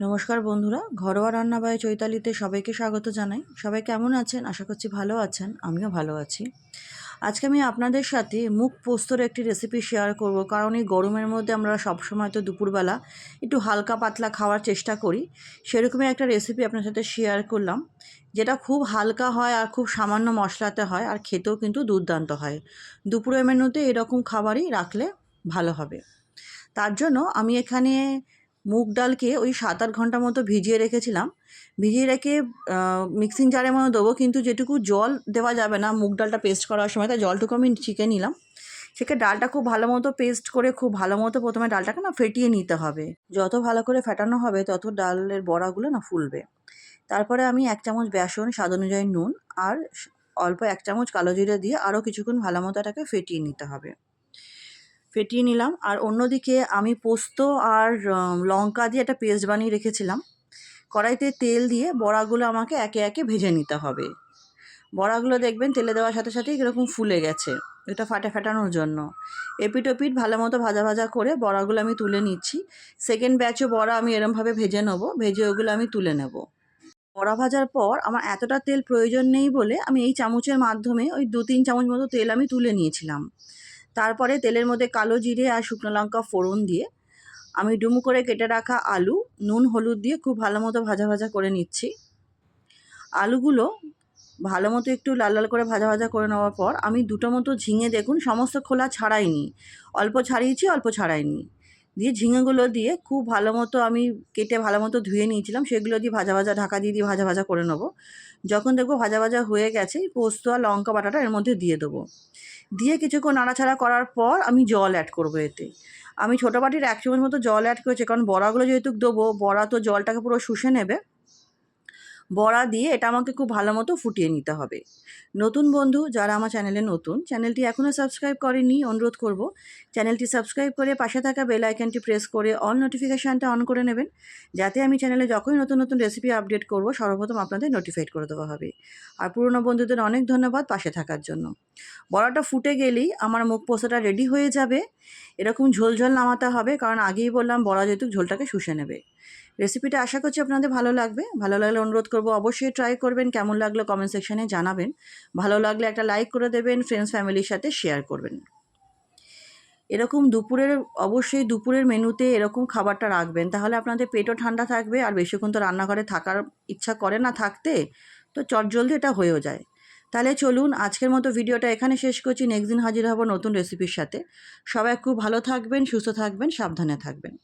নমস্কার বন্ধুরা, ঘরোয়া রান্না বাই চৈতালিতে সবাইকে স্বাগত জানাই। সবাই কেমন আছেন? আশা করছি ভালো আছেন, আমিও ভালো আছি। আজকে আমি আপনাদের সাথে মুখ পোস্তর একটি রেসিপি শেয়ার করব, কারণ এই গরমের মধ্যে আমরা সবসময় তো দুপুরবেলা একটু হালকা পাতলা খাওয়ার চেষ্টা করি। সেরকমই একটা রেসিপি আপনার সাথে শেয়ার করলাম, যেটা খুব হালকা হয় আর খুব সামান্য মশলাতে হয় আর খেতেও কিন্তু দুর্দান্ত হয়। দুপুরের মেনুতে এরকম খাবারই রাখলে ভালো হবে। তার জন্য আমি এখানে মুগ ডালকে ওই সাত আট ঘণ্টা মতো ভিজিয়ে রেখেছিলাম। ভিজিয়ে রেখে মিক্সিং জারের মধ্যে দেবো, কিন্তু যেটুকু জল দেওয়া যাবে না, মুগ ডালটা পেস্ট করার সময়, তাই জলটুকু আমি ছিকে নিলাম। সেখানে ডালটা খুব ভালো মতো পেস্ট করে, খুব ভালো মতো প্রথমে ডালটাকে না ফেটিয়ে নিতে হবে। যত ভালো করে ফেটানো হবে, তত ডালের বড়াগুলো না ফুলবে। তারপরে আমি এক চামচ বেসন, স্বাদ অনুযায়ী নুন, আর অল্প এক চামচ কালো জিরে দিয়ে আরও কিছুক্ষণ ভালো মতো এটাকে ফেটিয়ে নিতে হবে। ফেটিয়ে নিলাম। আর অন্যদিকে আমি পোস্ত আর লঙ্কা দিয়ে একটা পেস্ট বানিয়ে রেখেছিলাম। কড়াইতে তেল দিয়ে বড়াগুলো আমাকে একে একে ভেজে নিতে হবে। বড়াগুলো দেখবেন তেলে দেওয়ার সাথে সাথে এরকম ফুলে গেছে। এটা ফাটা ফাটানোর জন্য। এপিট ওপিট ভালো মতো ভাজা ভাজা করে বড়াগুলো আমি তুলে নিচ্ছি। সেকেন্ড ব্যাচও বড়া আমি এরমভাবে ভেজে নেব। ভেজে ওগুলো আমি তুলে নেব। বড়া ভাজার পর আমার এতটা তেল প্রয়োজন নেই বলে আমি এই চামচের মাধ্যমে ওই দু তিন চামচ মতো তেল আমি তুলে নিয়েছিলাম। তারপরে তেলের মধ্যে কালো জিরে আর শুকনো লঙ্কা ফোড়ন দিয়ে আমি ডুমু করে কেটে রাখা আলু, নুন, হলুদ দিয়ে খুব ভালো মতো ভাজা ভাজা করে নিচ্ছি। আলুগুলো ভালো মতো একটু লাল লাল করে ভাজা ভাজা করে নেওয়ার পর আমি দুটো মতো ঝিঙে, দেখুন, সমস্ত খোলা ছাড়াইনি। অল্প ছাড়িয়েছি, অল্প ছাড়াইনি। দিয়ে ঝিঙেগুলো দিয়ে খুব ভালো মতো আমি কেটে ভালো মতো ধুয়ে নিয়েছিলাম, সেগুলো দিয়ে ভাজা ভাজা ঢাকা দিয়ে দিয়ে ভাজা ভাজা করে নেব। যখন দেখব ভাজা ভাজা হয়ে গেছে, পোস্ত আর লঙ্কা বাটাটা এর মধ্যে দিয়ে দেবো। দিয়ে কিছুক্ষণ নাড়াছাড়া করার পর আমি জল অ্যাড করব এতে। আমি ছোটো বাটির এক চামচ মতো জল অ্যাড করেছি, কারণ বড়াগুলো যেহেতু দেবো, বড়া তো জলটাকে পুরো শুষে নেবে। বড়া দিয়ে এটা আমাকে খুব ভালো মতো ফুটিয়ে নিতে হবে। নতুন বন্ধু যারা আমার চ্যানেলে নতুন, চ্যানেলটি এখনও সাবস্ক্রাইব করেনি, অনুরোধ করব, চ্যানেলটি সাবস্ক্রাইব করে পাশে থাকা বেল আইকনটি প্রেস করে অল নোটিফিকেশানটা অন করে নেবেন, যাতে আমি চ্যানেলে যখনই নতুন নতুন রেসিপি আপডেট করব, সর্বপ্রথম আপনাদের নোটিফাইড করে দেওয়া হবে। আর পুরনো বন্ধুদের অনেক ধন্যবাদ পাশে থাকার জন্য। বড়াটা ফুটে গেলেই আমার মুখ পোসাটা রেডি হয়ে যাবে, এরকম ঝোল ঝোল নামাতে হবে, কারণ আগেই বললাম বড়া যেহেতু ঝোলটাকে শুষে নেবে। রেসিপিটা আশা করছি আপনাদের ভালো লাগবে। ভালো লাগলে অনুরোধ করব অবশ্যই ট্রাই করবেন, কেমন লাগল কমেন্ট সেকশানে জানাবেন। ভালো লাগলে একটা লাইক করে দেবেন ফ্রেন্ডস ফ্যামিলির সাথে শেয়ার করবেন। এরকম দুপুরের, অবশ্যই দুপুরের মেনুতে এরকম খাবারটা রাখবেন। তাহলে আপনাদের পেটও ঠান্ডা থাকবে, আর বেশিক্ষণ তো রান্নাঘরে থাকার ইচ্ছা করে না থাকতে, তো চটজলদি এটা হয়েও যায়। তাহলে চলুন, আজকের মতো ভিডিওটা এখানে শেষ করছি। নেক্সট দিন হাজির হব নতুন রেসিপির সাথে। সবাই খুব ভালো থাকবেন, সুস্থ থাকবেন, সাবধানে থাকবেন।